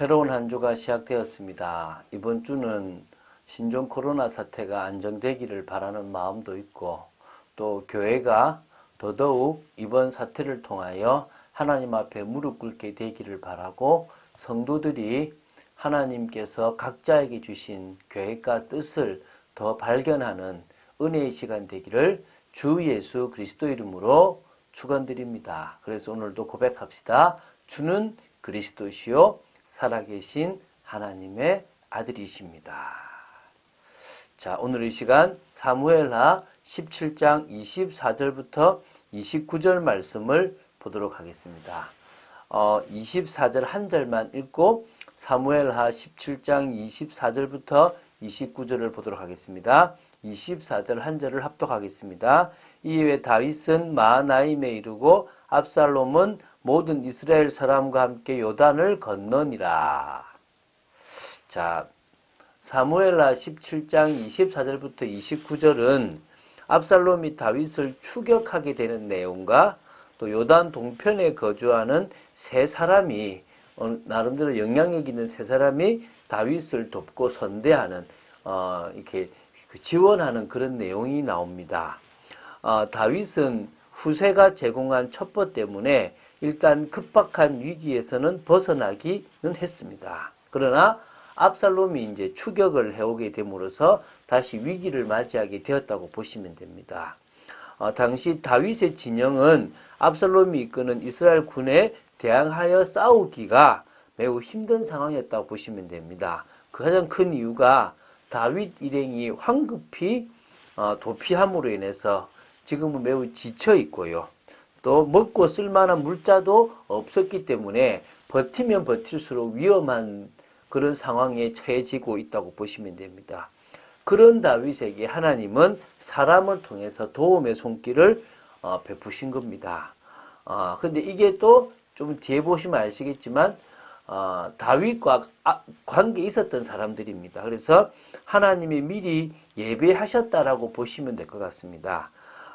새로운 한 주가 시작되었습니다. 이번 주는 신종 코로나 사태가 안정되기를 바라는 마음도 있고 또 교회가 더더욱 이번 사태를 통하여 하나님 앞에 무릎 꿇게 되기를 바라고 성도들이 하나님께서 각자에게 주신 계획과 뜻을 더 발견하는 은혜의 시간 되기를 주 예수 그리스도 이름으로 축원드립니다. 그래서 오늘도 고백합시다. 주는 그리스도시요 살아계신 하나님의 아들이십니다. 자, 오늘 이 시간 사무엘하 17장 24절부터 29절 말씀을 보도록 하겠습니다. 어, 24절 한 절만 읽고 사무엘하 17장 24절부터 29절을 보도록 하겠습니다. 24절 한 절을 합독하겠습니다. 이후에 다윗은 마하나임에 이르고 압살롬은 모든 이스라엘 사람과 함께 요단을 건너니라. 자, 사무엘하 17장 24절부터 29절은 압살롬이 다윗을 추격하게 되는 내용과 또 요단 동편에 거주하는 세 사람이 어, 나름대로 영향력 있는 세 사람이 다윗을 돕고 선대하는 어, 이렇게 그 지원하는 그런 내용이 나옵니다. 어, 다윗은 후세가 제공한 첩보 때문에 일단 급박한 위기에서는 벗어나기는 했습니다. 그러나 압살롬이 이제 추격을 해오게 됨으로써 다시 위기를 맞이하게 되었다고 보시면 됩니다. 어, 당시 다윗의 진영은 압살롬이 이끄는 이스라엘 군에 대항하여 싸우기가 매우 힘든 상황이었다고 보시면 됩니다. 그 가장 큰 이유가 다윗 일행이 황급히 어, 도피함으로 인해서 지금은 매우 지쳐 있고요. 또 먹고 쓸만한 물자도 없었기 때문에 버티면 버틸수록 위험한 그런 상황에 처해지고 있다고 보시면 됩니다. 그런 다윗에게 하나님은 사람을 통해서 도움의 손길을 어, 베푸신 겁니다. 어, 근데 이게 또 좀 뒤에 보시면 아시겠지만 어, 다윗과 아, 관계 있었던 사람들입니다. 그래서 하나님이 미리 예배하셨다라고 보시면 될 것 같습니다.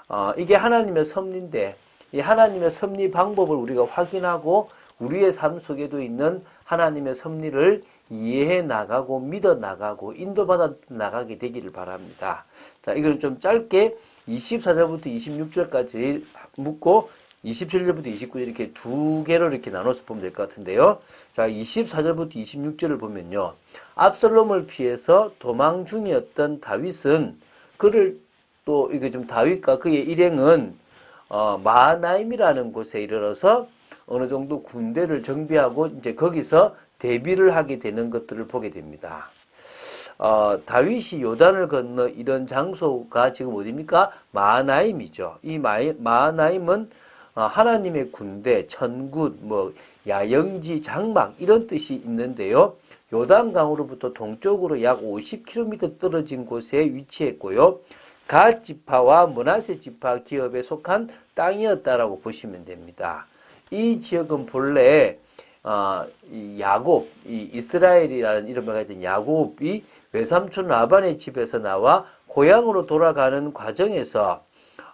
어, 이게 하나님의 섭리인데 이 하나님의 섭리 방법을 우리가 확인하고 우리의 삶 속에도 있는 하나님의 섭리를 이해해 나가고 믿어 나가고 인도받아 나가게 되기를 바랍니다. 자, 이걸 좀 짧게 24절부터 26절까지 묻고 27절부터 29절 이렇게 두 개로 이렇게 나눠서 보면 될 것 같은데요. 자, 24절부터 26절을 보면요. 압살롬을 피해서 도망 중이었던 다윗은 그를 또 이게 좀 다윗과 그의 일행은 어, 마하나임이라는 곳에 이르러서 어느 정도 군대를 정비하고 이제 거기서 대비를 하게 되는 것들을 보게 됩니다. 어, 다윗이 요단을 건너 이런 장소가 지금 어디입니까? 마하나임이죠. 이 마하나임은 어, 하나님의 군대, 천군, 뭐 야영지, 장막 이런 뜻이 있는데요. 요단강으로부터 동쪽으로 약 50km 떨어진 곳에 위치했고요. 갓 지파와 문하세 지파 기업에 속한 땅이었다라고 보시면 됩니다. 이 지역은 본래 어, 이 야곱, 이 이스라엘이라는 이름을 가진 야곱이 외삼촌 라반의 집에서 나와 고향으로 돌아가는 과정에서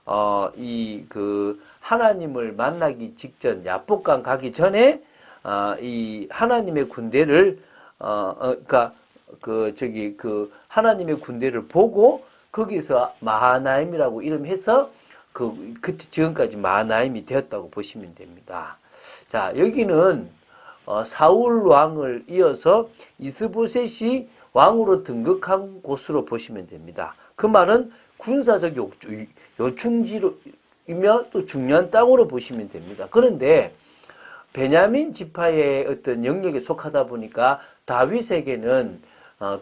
어, 이 그 하나님을 만나기 직전 야복강 가기 전에 어, 이 하나님의 군대를 어, 어 그러니까 그 저기 그 하나님의 군대를 보고 거기서 마하나임이라고 이름해서 그, 그 지금까지 마하나임이 되었다고 보시면 됩니다. 자, 여기는 어, 사울 왕을 이어서 이스보셋이 왕으로 등극한 곳으로 보시면 됩니다. 그 말은 군사적 요충지이며 또 중요한 땅으로 보시면 됩니다. 그런데 베냐민 지파의 어떤 영역에 속하다 보니까 다윗에게는 어,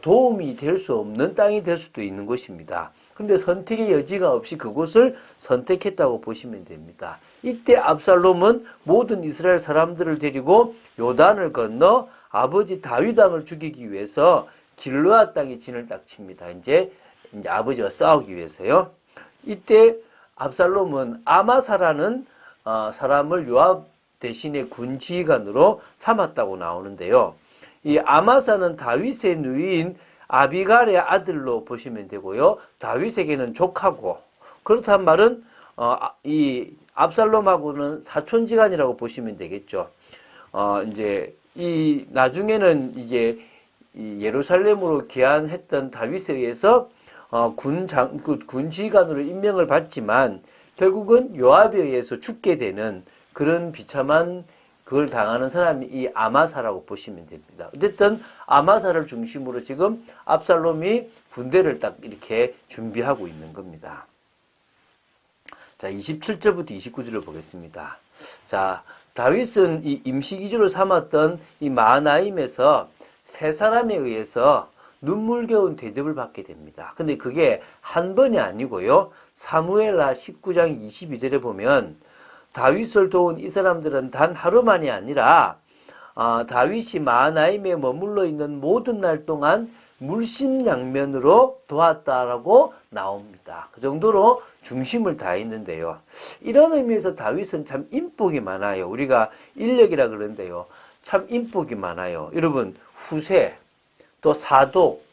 도움이 될 수 없는 땅이 될 수도 있는 것입니다. 근데 선택의 여지가 없이 그곳을 선택했다고 보시면 됩니다. 이때 압살롬은 모든 이스라엘 사람들을 데리고 요단을 건너 아버지 다윗왕을 죽이기 위해서 길르아 땅에 진을 딱 칩니다. 이제, 이제 아버지와 싸우기 위해서요. 이때 압살롬은 아마사라는 어, 사람을 요압 대신에 군 지휘관으로 삼았다고 나오는데요. 이 아마사는 다윗의 누이인 아비갈의 아들로 보시면 되고요. 다윗에게는 족하고 그렇단 말은 어, 이 압살롬하고는 사촌지간이라고 보시면 되겠죠. 어, 이제 이 나중에는 이게 이 예루살렘으로 귀환했던 다윗에 의해서 어, 군장 그 군지휘관으로 임명을 받지만 결국은 요압에 의해서 죽게 되는 그런 비참한 그걸 당하는 사람이 이 아마사라고 보시면 됩니다. 어쨌든 아마사를 중심으로 지금 압살롬이 군대를 딱 이렇게 준비하고 있는 겁니다. 자, 27절부터 29절을 보겠습니다. 자, 다윗은 이 임시기지로 삼았던 이 마나임에서 세 사람에 의해서 눈물겨운 대접을 받게 됩니다. 근데 그게 한 번이 아니고요. 사무엘라 19장 22절에 보면 다윗을 도운 이 사람들은 단 하루만이 아니라 아, 다윗이 마나임에 머물러 있는 모든 날 동안 물심양면으로 도왔다라고 나옵니다. 그 정도로 중심을 다했는데요. 이런 의미에서 다윗은 참 인복이 많아요. 우리가 인력이라 그러는데요. 참 인복이 많아요. 여러분 후세, 또 사독,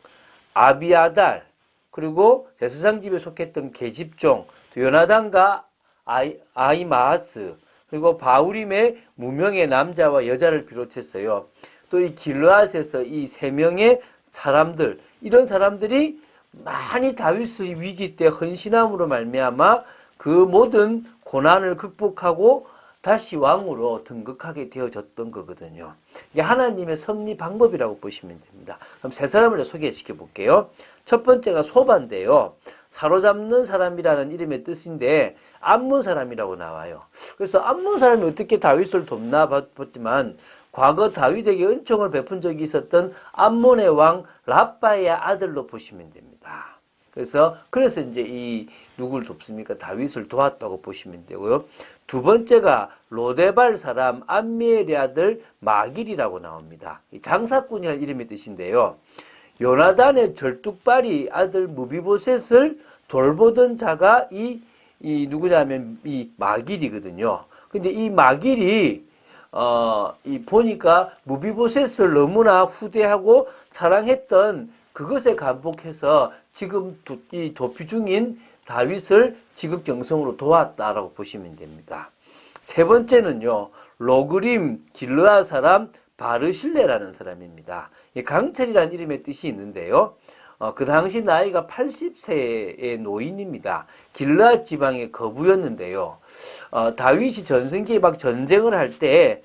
아비아달, 그리고 제사장 집에 속했던 계집종, 또 요나단과 아이, 아이마하스, 그리고 바우림의 무명의 남자와 여자를 비롯했어요. 또 이 길르앗에서 이 세 명의 사람들, 이런 사람들이 많이 다윗의 위기 때 헌신함으로 말미암아 그 모든 고난을 극복하고 다시 왕으로 등극하게 되어졌던 거거든요. 이게 하나님의 섭리 방법이라고 보시면 됩니다. 그럼 세 사람을 소개시켜 볼게요. 첫 번째가 소반인데요. 사로잡는 사람이라는 이름의 뜻인데 암몬 사람이라고 나와요. 그래서 암몬 사람이 어떻게 다윗을 돕나 봤지만 과거 다윗에게 은총을 베푼 적이 있었던 암몬의 왕 라빠의 아들로 보시면 됩니다. 그래서 그래서 이제 이 누굴 돕습니까? 다윗을 도왔다고 보시면 되고요. 두 번째가 로데발 사람 암미엘의 아들 마길이라고 나옵니다. 이 장사꾼이라는 이름의 뜻인데요. 요나단의 절뚝발이 아들 무비보셋을 돌보던 자가 이, 이 누구냐면 이 마길이거든요. 근데 이 마길이 어, 이 보니까 무비보셋을 너무나 후대하고 사랑했던 그것에 감복해서 지금 도, 이 도피 중인 다윗을 지금 경성으로 도왔다라고 보시면 됩니다. 세 번째는요, 로그림 길르아 사람 바르실레라는 사람입니다. 이 강철이라는 이름의 뜻이 있는데요. 어, 그 당시 나이가 80세의 노인입니다. 길르아 지방의 거부였는데요. 어, 다윗이 전승기에 막 전쟁을 할 때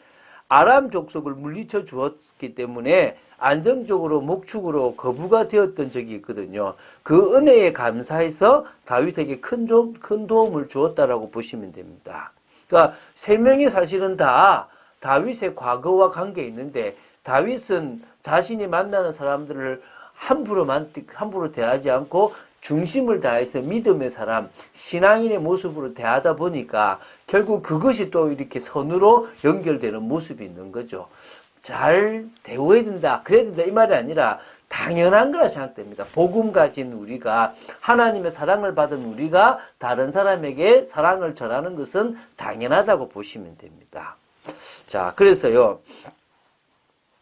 아람 족속을 물리쳐 주었기 때문에 안정적으로 목축으로 거부가 되었던 적이 있거든요. 그 은혜에 감사해서 다윗에게 큰, 좀, 큰 도움을 주었다라고 보시면 됩니다. 그러니까 세 명이 사실은 다 다윗의 과거와 관계 있는데 다윗은 자신이 만나는 사람들을 함부로 만 함부로 대하지 않고 중심을 다해서 믿음의 사람, 신앙인의 모습으로 대하다 보니까 결국 그것이 또 이렇게 선으로 연결되는 모습이 있는 거죠. 잘 대우해야 된다, 그래야 된다 이 말이 아니라 당연한 거라 생각됩니다. 복음 가진 우리가 하나님의 사랑을 받은 우리가 다른 사람에게 사랑을 전하는 것은 당연하다고 보시면 됩니다. 자, 그래서요.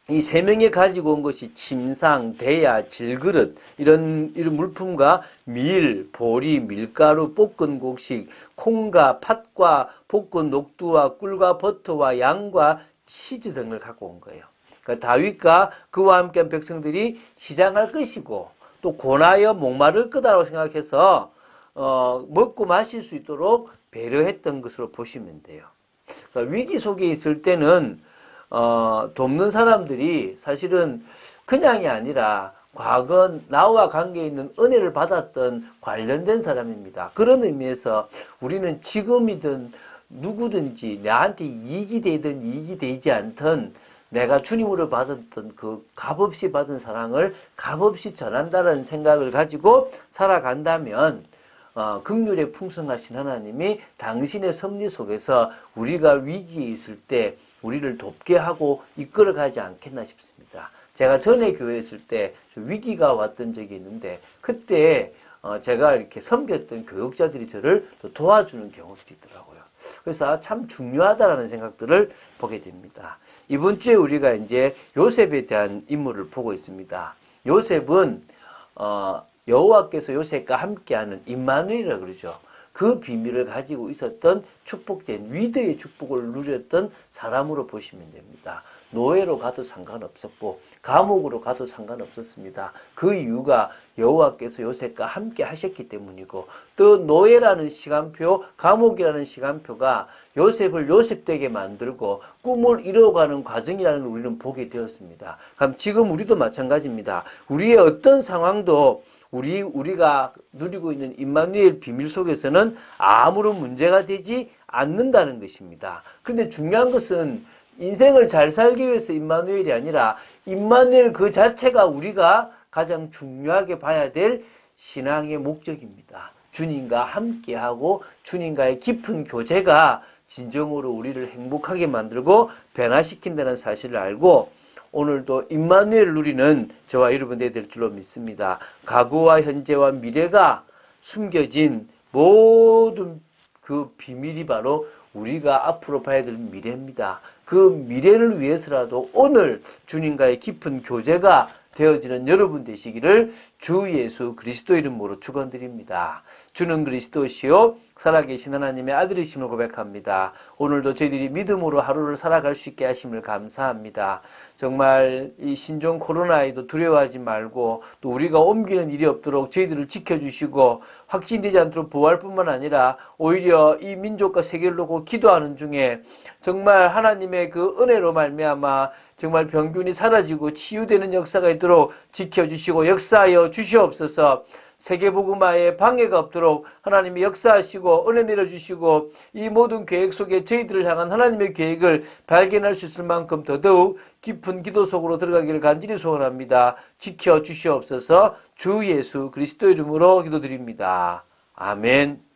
이 세 명이 가지고 온 것이 침상, 대야, 질그릇 이런 이런 물품과 밀, 보리, 밀가루, 볶은 곡식, 콩과 팥과 볶은 녹두와 꿀과 버터와 양과 치즈 등을 갖고 온 거예요. 그러니까 다윗과 그와 함께한 백성들이 시장할 것이고 또 고나여 목마를 거다라고 생각해서 어, 먹고 마실 수 있도록 배려했던 것으로 보시면 돼요. 그러니까 위기 속에 있을 때는 어, 돕는 사람들이 사실은 그냥이 아니라 과거 나와 관계 있는 은혜를 받았던 관련된 사람입니다. 그런 의미에서 우리는 지금이든 누구든지 나한테 이익이 되든 이익이 되지 않든 내가 주님으로 받았던 그 값없이 받은 사랑을 값없이 전한다는 생각을 가지고 살아간다면 어, 극률에 풍성하신 하나님이 당신의 섭리 속에서 우리가 위기에 있을 때 우리를 돕게 하고 이끌어 가지 않겠나 싶습니다. 제가 전에 교회에 있을 때 위기가 왔던 적이 있는데 그때 어, 제가 이렇게 섬겼던 교육자들이 저를 또 도와주는 경우들이 있더라고요. 그래서 참 중요하다라는 생각들을 보게 됩니다. 이번 주에 우리가 이제 요셉에 대한 인물을 보고 있습니다. 요셉은 어, 여호와께서 요셉과 함께하는 임마누엘이라 그러죠. 그 비밀을 가지고 있었던 축복된 위대의 축복을 누렸던 사람으로 보시면 됩니다. 노예로 가도 상관없었고 감옥으로 가도 상관없었습니다. 그 이유가 여호와께서 요셉과 함께 하셨기 때문이고 또 노예라는 시간표, 감옥이라는 시간표가 요셉을 요셉되게 만들고 꿈을 이루어가는 과정이라는 걸 우리는 보게 되었습니다. 그럼 지금 우리도 마찬가지입니다. 우리의 어떤 상황도 우리 우리가 누리고 있는 임마누엘 비밀 속에서는 아무런 문제가 되지 않는다는 것입니다. 근데 중요한 것은 인생을 잘 살기 위해서 임마누엘이 아니라 임마누엘 그 자체가 우리가 가장 중요하게 봐야 될 신앙의 목적입니다. 주님과 함께하고 주님과의 깊은 교제가 진정으로 우리를 행복하게 만들고 변화시킨다는 사실을 알고 오늘도 임마누엘을 누리는 저와 여러분들이 될 줄로 믿습니다. 과거와 현재와 미래가 숨겨진 모든 그 비밀이 바로 우리가 앞으로 봐야 될 미래입니다. 그 미래를 위해서라도 오늘 주님과의 깊은 교제가 되어지는 여러분 되시기를 주 예수 그리스도 이름으로 축원드립니다. 주는 그리스도시요 살아계신 하나님의 아들이심을 고백합니다. 오늘도 저희들이 믿음으로 하루를 살아갈 수 있게 하심을 감사합니다. 정말 이 신종 코로나에도 두려워하지 말고 또 우리가 옮기는 일이 없도록 저희들을 지켜주시고 확진되지 않도록 보호할 뿐만 아니라 오히려 이 민족과 세계를 놓고 기도하는 중에 정말 하나님의 그 은혜로 말미암아 정말 병균이 사라지고 치유되는 역사가 있도록 지켜주시고 역사하여 주시옵소서. 세계복음화에 방해가 없도록 하나님이 역사하시고 은혜 내려주시고 이 모든 계획 속에 저희들을 향한 하나님의 계획을 발견할 수 있을 만큼 더더욱 깊은 기도 속으로 들어가기를 간절히 소원합니다. 지켜 주시옵소서 주 예수 그리스도 이름으로 기도드립니다. 아멘.